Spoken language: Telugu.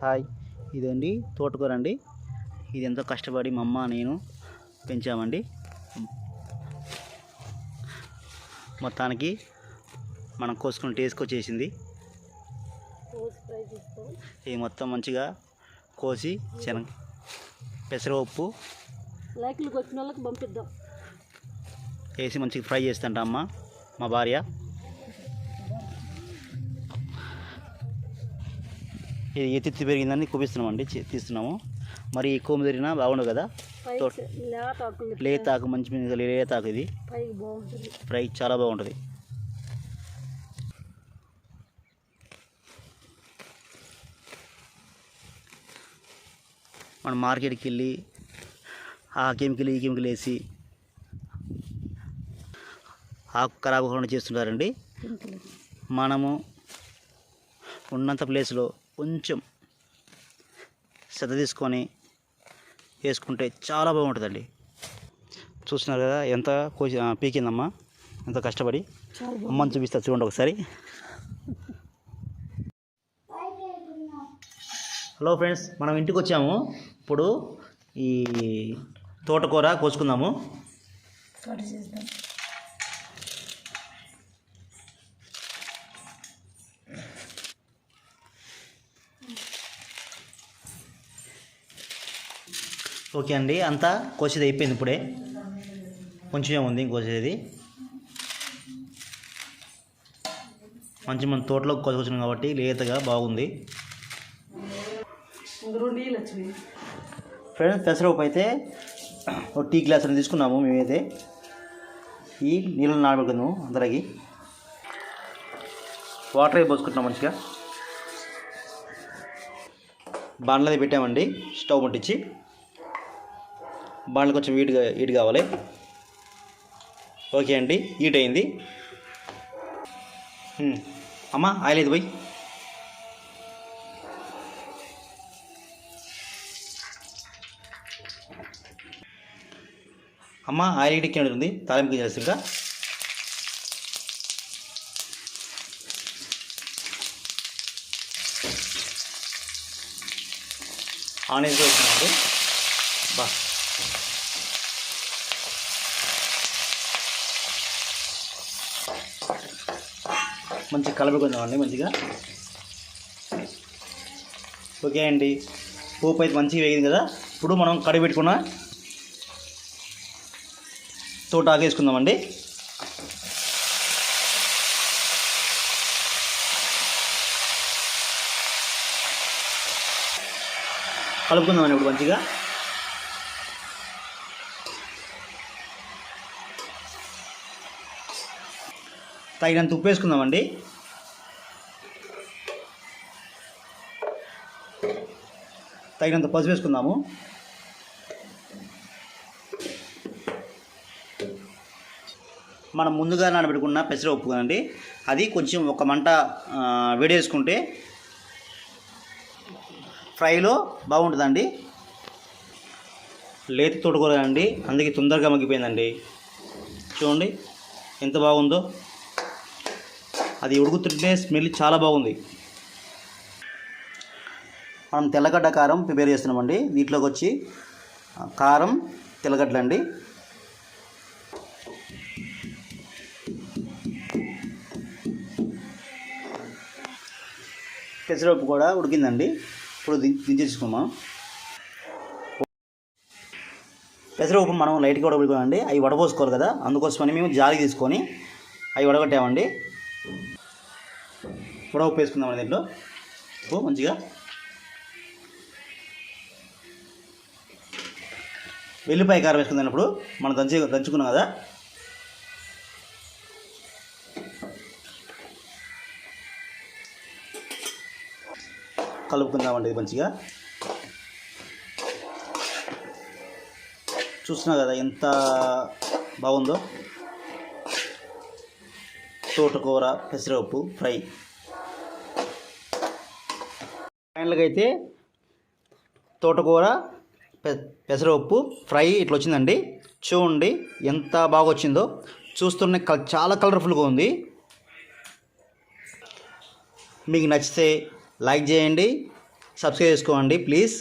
హాయ్. ఇదండి తోటకూర అండి. ఇది ఎంతో కష్టపడి మా అమ్మ నేను పెంచామండి. మొత్తానికి మనం కోసుకుని టేస్ట్కి వచ్చేసింది. ఇది మొత్తం మంచిగా కోసి శనగ పెసరపప్పు లైక్లకు వచ్చిన వాళ్ళకి పంపిద్దాం. వేసి మంచిగా ఫ్రై చేస్తుంట అమ్మ మా భార్య. ఇది ఎత్తి పెరిగిందని చూపిస్తున్నామండి తీస్తున్నాము. మరి ఎక్కువ పెరిగినా బాగుండదు కదా? లేతాకు మంచి లేతాకు ఇది. ఫ్రై చాలా బాగుంటుంది. మనం మార్కెట్కి వెళ్ళి ఆ కెమికల్ ఈ కెమికల్ వేసి ఆకు ఖరాబ్ కాకుండా చేస్తుంటారండి మనము ఉన్నంత ప్లేస్లో కొంచెం శ్రద్ధ తీసుకొని వేసుకుంటే చాలా బాగుంటుందండి. చూస్తున్నారు కదా ఎంత కోసి పీకిందమ్మా ఎంత కష్టపడి. అమ్మని చూపిస్తా చూడండి ఒకసారి. హలో ఫ్రెండ్స్ మనం ఇంటికి వచ్చాము. ఇప్పుడు ఈ తోటకూర కోసుకుందాము. ఓకే అండి అంతా కోసేది అయిపోయింది ఇప్పుడే. కొంచెమే ఉంది కోసేది. మంచి మన తోటలో కోసుకొచ్చినాం కాబట్టి లేతగా బాగుంది. ఫ్రెండ్స్ పెసరపప్పు అయితే ఒక టీ గ్లాస్ అనేది తీసుకున్నాము మేమైతే. ఈ నీళ్ళు నానబెట్టుకుందాము అందరికి. వాటర్ అయి పోసుకుంటున్నాం మంచిగా. బాండ్లది పెట్టామండి స్టవ్ ముట్టించి. బాండ్లు కొంచెం ఈట్ వీట్ కావాలి. ఓకే అండి హీట్ అయింది అమ్మా ఆయిల్ అయితే పోయి అమ్మ ఆయిల్ గిటికి ఉంది. తాలింపు చేస్తుందా ఆనియన్స్ వేస్తున్నాడు బా. మంచిగా కలుపుకుందామండి మంచిగా. ఓకే అండి. పోపు అయితే మంచిగా వేగింది కదా. ఇప్పుడు మనం కడిగి పెట్టుకున్న తోట ఆగేసుకుందామండి. కలుపుకుందామండి ఇప్పుడు మంచిగా. తగినంత ఉప్పు వేసుకుందామండి తగినంత పసుపు వేసుకుందాము మనం ముందుగా నానబెట్టుకున్న పెసరపప్పు కదండి అది కొంచెం ఒక మంట వేడేసుకుంటే ఫ్రైలో బాగుంటుందండి. లేత తోడుకోలేదండి అందుకే తొందరగా మగ్గిపోయిందండి. చూడండి ఎంత బాగుందో. అది ఉడుకుతుంటే స్మెల్ చాలా బాగుంది. మనం తెల్లగడ్డ కారం ప్రిపేర్ చేస్తున్నామండి. దీంట్లోకి వచ్చి కారం తెల్లగడ్డలు అండి. పెసరపప్పు కూడా ఉడికిందండి. ఇప్పుడు ది దించేసుకున్నాం పెసరపప్పు మనం లైట్గా ఉడకబెట్టుకోండి అవి వడపోసుకోవాలి కదా. అందుకోసమని మేము జాలి తీసుకొని అవి వడగొట్టామండి. ఉడవప్పు వేసుకుందామండి దీంట్లో. ఉప్పు మంచిగా. వెల్లిపాయ కారం వేసుకుందాం ఇప్పుడు. మనం దంచి దంచుకున్నాం కదా. కలుపుకుందామండి ఇది మంచిగా. చూస్తున్నా కదా ఎంత బాగుందో. తోటకూర పెసరపప్పు ఫ్రై. ఫైనల్గా అయితే తోటకూర పెసరపప్పు ఫ్రై ఇట్లా వచ్చిందండి చూడండి ఎంత బాగా వచ్చిందో చూస్తున్న కల్ చాలా కలర్ఫుల్గా ఉంది. మీకు నచ్చితే లైక్ చేయండి సబ్స్క్రైబ్ చేసుకోండి ప్లీజ్.